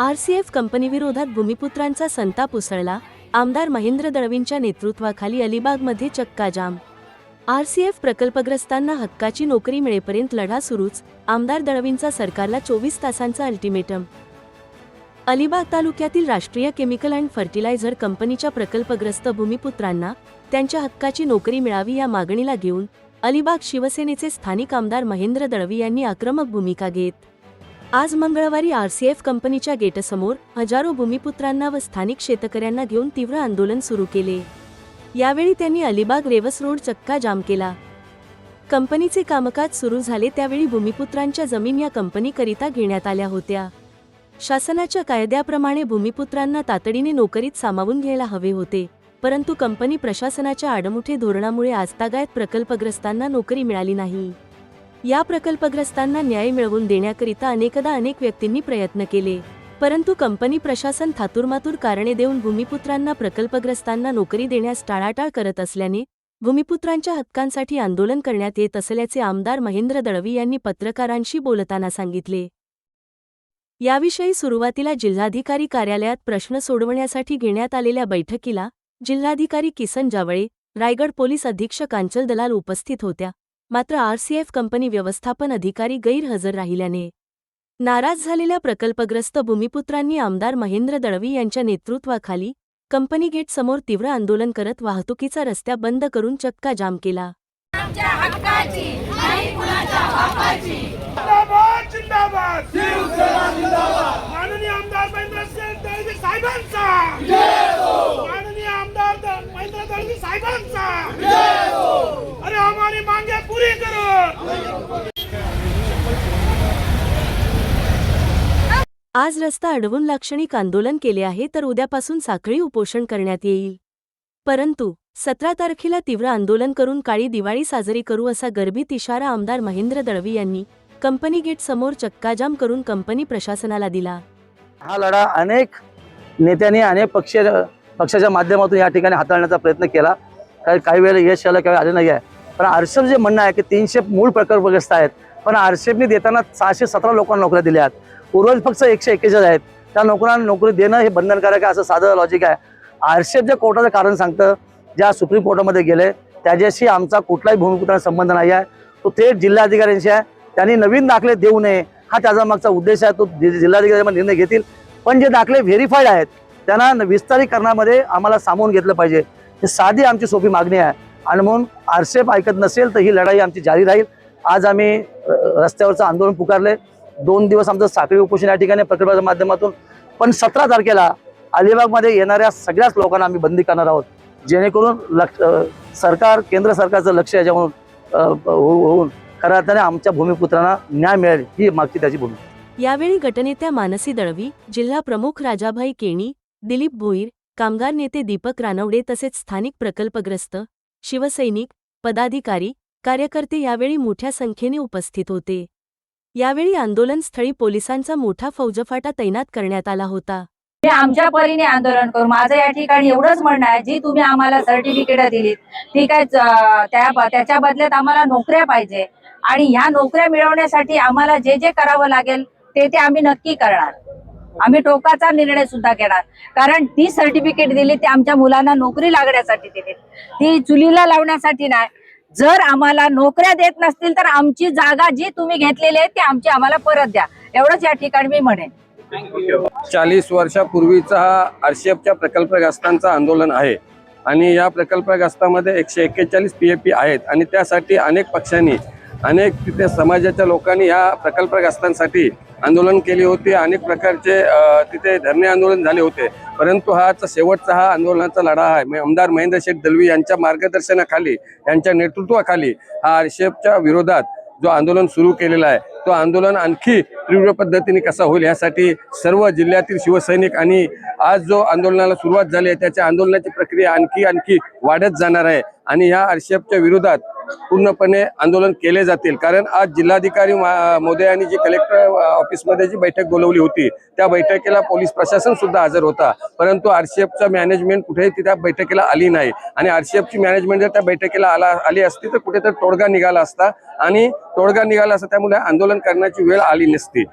RCF कंपनीविरोधात भूमिपुत्रांचा संताप उसळला. आमदार महेंद्र दळवींच्या नेतृत्वाखाली अलिबागमध्ये चक्काजाम. आरसीएफ प्रकल्पग्रस्तांना हक्काची नोकरी मिळेपर्यंत लढा सुरूच आमदार दळवींचा सरकारला चोवीस तासांचा अल्टिमेटम. अलिबाग तालुक्यातील राष्ट्रीय केमिकल अँड फर्टिलायझर कंपनीच्या प्रकल्पग्रस्त भूमिपुत्रांना त्यांच्या हक्काची नोकरी मिळावी या मागणीला घेऊन अलिबाग शिवसेनेचे स्थानिक आमदार महेंद्र दळवी यांनी आक्रमक भूमिका घेत आज मंगळवारी आरसीएफ कंपनीच्या गेटसमोर हजारो भूमिपुत्रांना व स्थानिक शेतकऱ्यांना घेऊन तीव्र आंदोलन सुरू केले. यावेळी त्यांनी अलिबाग रेवस रोड चक्का जाम केला. कंपनीचे कामकाज सुरू झाले त्यावेळी भूमिपुत्रांच्या जमीन या कंपनीकरिता घेण्यात आल्या होत्या. शासनाच्या कायद्याप्रमाणे भूमिपुत्रांना तातडीने नोकरीत सामावून घ्यायला हवे होते परंतु कंपनी प्रशासनाच्या आडमुठे धोरणामुळे आजतागायत प्रकल्पग्रस्तांना नोकरी मिळाली नाही. या प्रकल्पग्रस्तांना न्याय मिळवून देण्याकरिता अनेकदा अनेक व्यक्तींनी प्रयत्न केले. परंतु कंपनी प्रशासन थातुरमातूर कारणे देऊन भूमिपुत्रांना प्रकल्पग्रस्तांना नोकरी देण्यास टाळाटाळ करत असल्याने भूमिपुत्रांच्या हक्कांसाठी आंदोलन करण्यात येत असल्याचे आमदार महेंद्र दळवी यांनी पत्रकारांशी बोलताना सांगितले. याविषयी सुरुवातीला जिल्हाधिकारी कार्यालयात प्रश्न सोडवण्यासाठी घेण्यात आलेल्या बैठकीला जिल्हाधिकारी किसन जावळे रायगड पोलीस अधीक्षक अंचल दलाल उपस्थित होत्या. मात्र आरसीएफ कंपनी व्यवस्थापन अधिकारी गैरहजर राहिल्याने. नाराज झालेल्या प्रकल्पग्रस्त भूमिपुत्रांनी आमदार महेंद्र दळवी यांच्या नेतृत्वाखाली कंपनी गेट समोर तीव्र आंदोलन करत वाहतुकीचा रस्त्या बंद करून चक्का जाम केला. आज रस्ता अडवून लाक्षणिक आंदोलन केले आहे तर उद्यापासून साखळी उपोषण करण्यात येईल. परंतु सतरा तारखेला तीव्र आंदोलन करून काळी दिवाळी साजरी करू असा गर्भित इशारा आमदार महेंद्र दळवी यांनी कंपनी गेट समोर चक्काजाम करून कंपनी प्रशासनाला दिला. हा लढा अनेक नेत्यांनी अनेक पक्ष पक्षाच्या माध्यमातून या ठिकाणी हाताळण्याचा प्रयत्न केला. काही काही वेळेला यश आलं काही आलं नाही आहे पण आरशेफ जे म्हणणं आहे की तीनशे मूळ प्रकल्पग्रस्त आहेत पण आरशेफने देताना सहाशे सतरा लोकांना नोकऱ्या दिल्या आहेत. उर्वरित फक्त एकशे एक्केचाळीस आहेत. त्या नोकरांना नोकरी देणं हे बंधनकारक आहे असं साधं लॉजिक आहे. आरशेफ जे कोर्टाचं कारण सांगतं ज्या सुप्रीम कोर्टामध्ये गेले त्याच्याशी आमचा कुठलाही भूमिपुत्रांचा संबंध नाही आहे. तो थेट जिल्हाधिकाऱ्यांशी आहे. त्यांनी नवीन दाखले देऊ नये हा त्याचा मागचा उद्देश आहे. तो जिल्हाधिकाऱ्यांना जिल्हाधिकारी निर्णय घेतील. पण जे दाखले व्हेरीफाईड आहेत त्यांना विस्तारीकरणामध्ये आम्हाला सामावून घेतलं पाहिजे. हे साधी आमची सोपी मागणी आहे. आणि म्हणून आरसेप ऐकत नसेल तर ही लढाई आमची जारी राहील. आज आम्ही रस्त्यावरचं आंदोलन पुकारले दोन दिवस आमचं साखळी उपोषण या ठिकाणी प्रकल्पाच्या माध्यमातून. पण सतरा तारखेला अलिबागमध्ये येणाऱ्या सगळ्याच लोकांना आम्ही बंदी करणार आहोत. जेणेकरून लक्ष सरकार केंद्र सरकारचं लक्ष याच्यावरून हो, होऊन खऱ्या अर्थाने आमच्या भूमिपुत्रांना न्याय मिळेल ही मागची त्याची भूमिका. यावेळी गटनेत्या मानसी दळवी जिल्हा प्रमुख राजाभाई केणी दिलीप भोईर कामगार नेते दीपक रानवडे तसेच स्थानिक प्रकल्पग्रस्त शिवसैनिक पदाधिकारी कार्यकर्ते यावेळी मोठ्या संख्येने उपस्थित होते. यावेळी आंदोलनस्थळी पोलिसांचा मोठा फौजफाटा तैनात करण्यात आला होता. आमच्या परीने आंदोलन करू. माझं या ठिकाणी एवढंच म्हणणं आहे जी तुम्ही आम्हाला सर्टिफिकेट दिलीत ठीक आहे त्याच्या बदल्यात आम्हाला नोकऱ्या पाहिजे. आणि ह्या नोकऱ्या मिळवण्यासाठी आम्हाला जे जे करावं लागेल ते ते आम्ही नक्की करणार. आम्ही टोकाचा निर्णय सुद्धा घेणार. कारण ती सर्टिफिकेट दिली ती आमच्या मुलांना नोकरी लागण्यासाठी दिली. ती चुलीला लावण्यासाठी नाही. जर आम्हाला नोकऱ्या देत नसतील तर आमची जागा जी तुम्ही घेतलेली आहे ती आमची आम्हाला परत द्या. एवढंच या ठिकाणी मी म्हणेन. चाळीस वर्षापूर्वीचा हा आरसीएफच्या प्रकल्पग्रस्तांचा आंदोलन आहे. आणि या प्रकल्पग्रस्तामध्ये एकशे एक्केचाळीस पी पी आहेत. आणि त्यासाठी अनेक पक्षांनी अनेक तिथे समाजाच्या लोकांनी या प्रकल्पग्रस्तांसाठी आंदोलन केली होती अनेक प्रकारचे तिथे धरणे आंदोलन झाले होते. परंतु हा शेवटचा हा आंदोलनाचा लढा आहे. आमदार महेंद्र शेठ दलवी यांच्या मार्गदर्शनाखाली यांच्या नेतृत्वाखाली हा आरशेफच्या विरोधात जो आंदोलन सुरू केलेला आहे तो आंदोलन आणखी तीव्र पद्धतीने कसा होईल यासाठी सर्व जिल्ह्यातील शिवसैनिक आणि आज जो आंदोलनाला सुरुवात झाली आहे त्याच्या आंदोलनाची प्रक्रिया आणखी आणखी वाढत जाणार आहे. आणि ह्या आरशेफच्या विरोधात पूर्णपणे आंदोलन केले जातील. कारण आज जिल्हाधिकारी मोदयांनी जी कलेक्टर ऑफिसमध्ये जी बैठक बोलवली होती त्या बैठकीला पोलीस प्रशासन सुद्धा हजर होता. परंतु आरसीएफचा मॅनेजमेंट कुठेही त्या बैठकीला आली नाही. आणि आरसीएफची मॅनेजमेंट जर त्या बैठकीला आला आली असती तर कुठेतरी तोडगा निघाला असता. आणि तोडगा निघाला असता त्यामुळे आंदोलन करण्याची वेळ आली नसती.